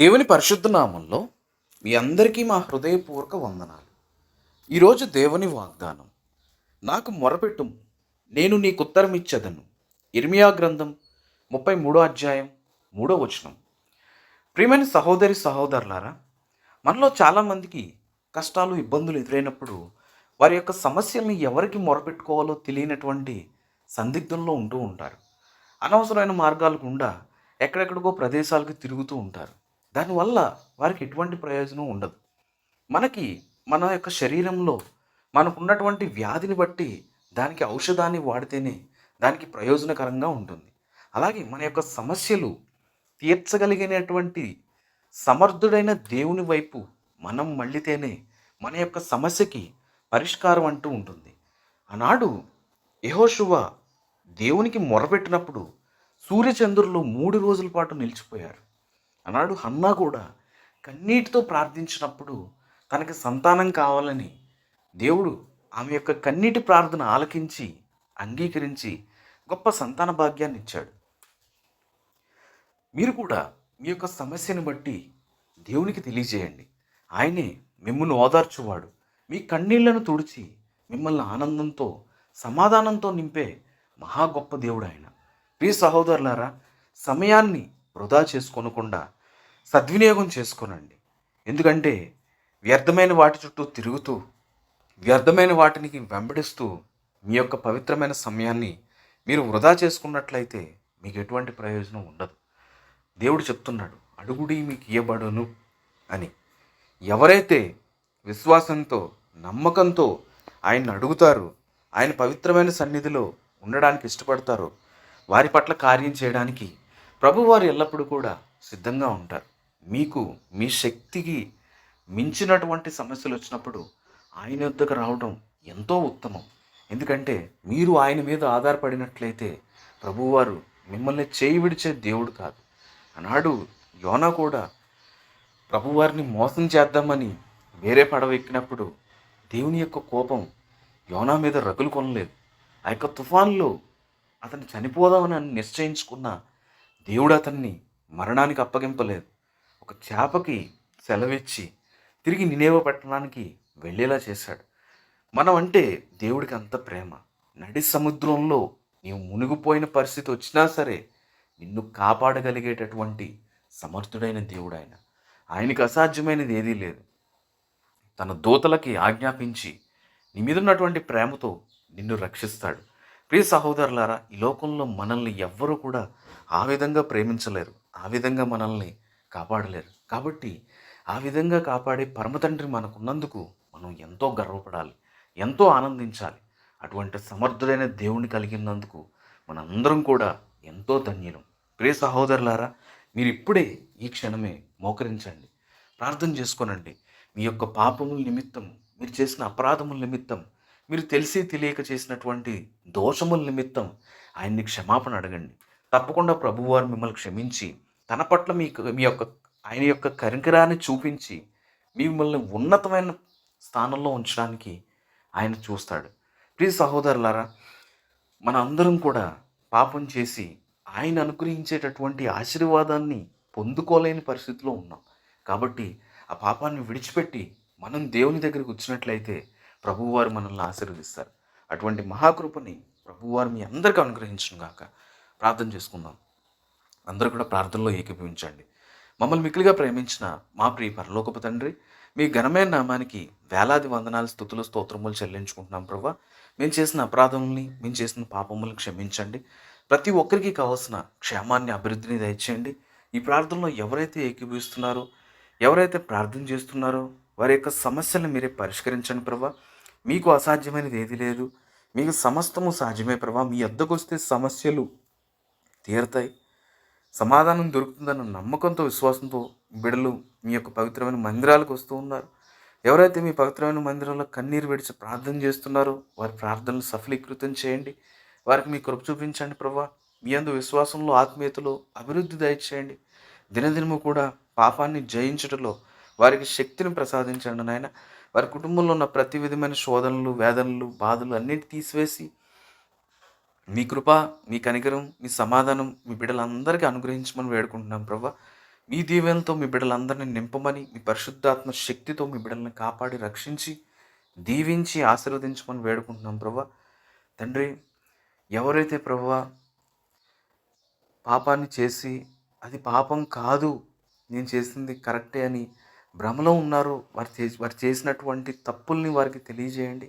దేవుని పరిశుద్ధ నామంలో మీ అందరికీ మా హృదయపూర్వక వందనాలు. ఈరోజు దేవుని వాగ్దానం నాకు మొరపెట్టు నేను నీకు ఉత్తరం ఇచ్చదను. ఇర్మియా గ్రంథం ముప్పై మూడో అధ్యాయం మూడో వచనం. ప్రియమైన సహోదరి సహోదరులారా మనలో చాలామందికి కష్టాలు ఇబ్బందులు ఎదురైనప్పుడు వారి యొక్క సమస్యల్ని ఎవరికి మొరపెట్టుకోవాలో తెలియనటువంటి సందిగ్ధంలో ఉంటూ ఉంటారు. అనవసరమైన మార్గాలు గుండా ఎక్కడెక్కడికో ప్రదేశాలకు తిరుగుతూ ఉంటారు. దానివల్ల వారికి ఎటువంటి ప్రయోజనం ఉండదు. మనకి మన యొక్క శరీరంలో మనకున్నటువంటి వ్యాధిని బట్టి దానికి ఔషధాన్ని వాడితేనే దానికి ప్రయోజనకరంగా ఉంటుంది. అలాగే మన యొక్క సమస్యలు తీర్చగలిగినటువంటి సమర్థుడైన దేవుని వైపు మనం మళ్ళితేనే మన యొక్క సమస్యకి పరిష్కారం అంటూ ఉంటుంది. ఆనాడు యహోశువ దేవునికి మొరపెట్టినప్పుడు సూర్యచంద్రులు మూడు రోజుల పాటు నిలిచిపోయారు. ఆనాడు హన్నా కూడా. కన్నీటితో ప్రార్థించినప్పుడు తనకి సంతానం కావాలని దేవుడు ఆమె యొక్క కన్నీటి ప్రార్థన ఆలకించి అంగీకరించి గొప్ప సంతాన భాగ్యాన్ని ఇచ్చాడు. మీరు కూడా మీ యొక్క సమస్యను బట్టి దేవునికి తెలియజేయండి. ఆయనే మిమ్మల్ని ఓదార్చువాడు. మీ కన్నీళ్ళను తుడిచి మిమ్మల్ని ఆనందంతో సమాధానంతో నింపే మహా గొప్ప దేవుడు ఆయన. ప్రియ సహోదరులారా సమయాన్ని వృధా చేసుకోనకుండా సద్వినియోగం చేసుకోనండి. ఎందుకంటే వ్యర్థమైన వాటి చుట్టూ తిరుగుతూ వ్యర్థమైన వాటిని వెంబడిస్తూ మీ యొక్క పవిత్రమైన సమయాన్ని మీరు వృధా చేసుకున్నట్లయితే మీకు ఎటువంటి ప్రయోజనం ఉండదు. దేవుడు చెప్తున్నాడు అడుగుడి మీకు ఇయ్యబడును అని. ఎవరైతే విశ్వాసంతో నమ్మకంతో ఆయన్ని అడుగుతారో ఆయన పవిత్రమైన సన్నిధిలో ఉండడానికి ఇష్టపడతారో వారి పట్ల కార్యం చేయడానికి ప్రభువారు ఎల్లప్పుడూ కూడా సిద్ధంగా ఉంటారు. మీకు మీ శక్తికి మించినటువంటి సమస్యలు వచ్చినప్పుడు ఆయన వద్దకు రావడం ఎంతో ఉత్తమం. ఎందుకంటే మీరు ఆయన మీద ఆధారపడినట్లయితే ప్రభువారు మిమ్మల్ని చేయి విడిచే దేవుడు కాదు. ఆనాడు యోనా కూడా ప్రభువారిని మోసం చేద్దామని వేరే పడవ ఎక్కినప్పుడు దేవుని యొక్క కోపం యోనా మీద రగులు కొనలేదు. ఆ యొక్క తుఫాన్లో అతను చనిపోదామని నిశ్చయించుకున్న దేవుడు అతన్ని మరణానికి అప్పగింపలేదు. ఒక చేపకి సెలవిచ్చి తిరిగి నినేవ పట్టణానికి వెళ్ళేలా చేశాడు. మనం అంటే దేవుడికి అంత ప్రేమ. నడి సముద్రంలో నీవు మునిగిపోయిన పరిస్థితి వచ్చినా సరే నిన్ను కాపాడగలిగేటటువంటి సమర్థుడైన దేవుడు ఆయన ఆయనకి అసాధ్యమైనది ఏదీ లేదు. తన దూతలకి ఆజ్ఞాపించి నీ మీద ఉన్నటువంటి ప్రేమతో నిన్ను రక్షిస్తాడు. ప్రియ సహోదరులారా ఈ లోకంలో మనల్ని ఎవ్వరూ కూడా ఆ విధంగా ప్రేమించలేరు. ఆ విధంగా మనల్ని కాపాడలేరు. కాబట్టి ఆ విధంగా కాపాడే పరమతండ్రి మనకున్నందుకు మనం ఎంతో గర్వపడాలి ఎంతో ఆనందించాలి. అటువంటి సమర్థుడైన దేవుణ్ణి కలిగినందుకు మనందరం కూడా ఎంతో ధన్యులం. ప్రియ సహోదరులారా మీరు ఇప్పుడే ఈ క్షణమే మోకరించండి. ప్రార్థన చేసుకోనండి. మీ యొక్క పాపముల నిమిత్తం మీరు చేసిన అపరాధముల నిమిత్తం మీరు తెలిసి తెలియక చేసినటువంటి దోషముల నిమిత్తం ఆయన్ని క్షమాపణ అడగండి. తప్పకుండా ప్రభువారు మిమ్మల్ని క్షమించి తన పట్ల మీకు మీ యొక్క ఆయన యొక్క కరికరాన్ని చూపించి మిమ్మల్ని ఉన్నతమైన స్థానంలో ఉంచడానికి ఆయన చూస్తాడు. ప్రియ సహోదరులారా మన అందరం కూడా పాపం చేసి ఆయన అనుగ్రహించేటటువంటి ఆశీర్వాదాన్ని పొందుకోలేని పరిస్థితిలో ఉన్నాం. కాబట్టి ఆ పాపాన్ని విడిచిపెట్టి మనం దేవుని దగ్గరికి వచ్చినట్లయితే ప్రభువారు మనల్ని ఆశీర్వదిస్తారు. అటువంటి మహాకృపని ప్రభువారు మీ అందరికీ అనుగ్రహించుగాక ప్రార్థన చేసుకుందాం. అందరూ కూడా ప్రార్థనలో ఏకీభవించండి. మమ్మల్ని మిక్కిలిగా ప్రేమించిన మా ప్రియ పరలోకపు తండ్రి మీ ఘనమైన నామానికి వేలాది వందనాలు స్థుతులు స్తోత్రములు చెల్లించుకుంటున్నాం ప్రభా. మేము చేసిన అపరాధముల్ని మేము చేసిన పాపములను క్షమించండి. ప్రతి ఒక్కరికి కావాల్సిన క్షేమాన్ని అభివృద్ధిని దయచేయండి. ఈ ప్రార్థనలో ఎవరైతే ఏకీభవిస్తున్నారో ఎవరైతే ప్రార్థన చేస్తున్నారో వారి యొక్క సమస్యలను మీరే పరిష్కరించండి ప్రభా. మీకు అసాధ్యమైనది ఏది లేదు. మీకు సమస్తము సాధ్యమే ప్రభా. మీ వద్దకు వస్తే సమస్యలు తీరుతాయి. సమాధానం దొరుకుతుందన్న నమ్మకంతో విశ్వాసంతో బిడలు మీ యొక్క పవిత్రమైన మందిరాలకు వస్తూ ఉన్నారు. ఎవరైతే మీ పవిత్రమైన మందిరంలో కన్నీరు విడిచి ప్రార్థన చేస్తున్నారో వారి ప్రార్థనలు సఫలీకృతం చేయండి. వారికి మీ కృప చూపించండి ప్రభా. మీ అందు విశ్వాసంలో ఆత్మీయతలో అభివృద్ధి దయచేయండి. దినదినము కూడా పాపాన్ని జయించటంలో వారికి శక్తిని ప్రసాదించండి నాయన. వారి కుటుంబంలో ఉన్న ప్రతి విధమైన శోధనలు వేదనలు బాధలు అన్నిటి తీసివేసి మీ కృప మీ కనికరం మీ సమాధానం మీ బిడ్డలందరికీ అనుగ్రహించమని వేడుకుంటున్నాం ప్రభా. మీ దీవెనతో మీ బిడ్డలందరినీ నింపమని మీ పరిశుద్ధాత్మ శక్తితో మీ బిడ్డలను కాపాడి రక్షించి దీవించి ఆశీర్వదించమని వేడుకుంటున్నాం ప్రభా. తండ్రి ఎవరైతే ప్రభా పాపాన్ని చేసి అది పాపం కాదు నేను చేసింది కరెక్టే అని భ్రమలో ఉన్నారు వారు చే వారు చేసినటువంటి తప్పుల్ని వారికి తెలియజేయండి.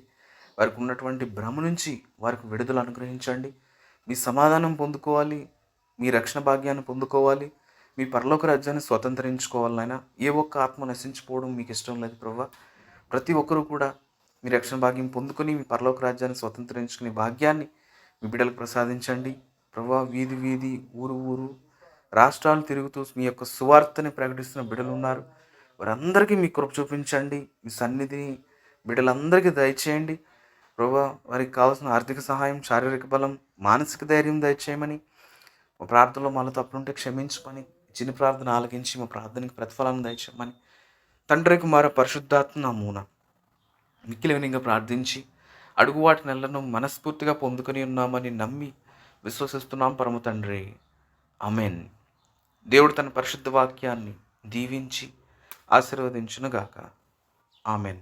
వారికి ఉన్నటువంటి భ్రమ నుంచి వారికి విడుదల అనుగ్రహించండి. మీ సమాధానం పొందుకోవాలి. మీ రక్షణ భాగ్యాన్ని పొందుకోవాలి. మీ పరలోక రాజ్యాన్ని స్వతంత్రించుకోవాలైనా ఏ ఒక్క ఆత్మ నశించిపోవడం మీకు ఇష్టం లేదు ప్రభా ప్రతి ఒక్కరూ కూడా మీ రక్షణ భాగ్యం పొందుకొని మీ పరలోక రాజ్యాన్ని స్వతంత్రించుకునే భాగ్యాన్ని మీ బిడ్డలకు ప్రసాదించండి. ప్రభా వీధి వీధి ఊరు ఊరు రాష్ట్రాలు తిరుగుతూ మీ యొక్క సువార్తని ప్రకటిస్తున్న బిడ్డలు ఉన్నారు. వారందరికీ మీ కృప చూపించండి. మీ సన్నిధిని బిడ్డలందరికీ దయచేయండి. ప్రభా వారికి కావాల్సిన ఆర్థిక సహాయం శారీరక బలం మానసిక ధైర్యం దయచేయమని మా ప్రార్థనలో మాలో తప్పులుంటే క్షమించమని చిన్న ప్రార్థన ఆలకించి మా ప్రార్థనకి ప్రతిఫలాన్ని దయచేయమని తండ్రి కుమార పరిశుద్ధాత్మ నమూన మిక్కిలివనిగా ప్రార్థించి అడుగు వాటి నెలను మనస్ఫూర్తిగా పొందుకొని ఉన్నామని నమ్మి విశ్వసిస్తున్నాం పరమ తండ్రి. అమెన్ దేవుడు తన పరిశుద్ధ వాక్యాన్ని దీవించి ఆశీర్వదించునుగాక. ఆమెన్.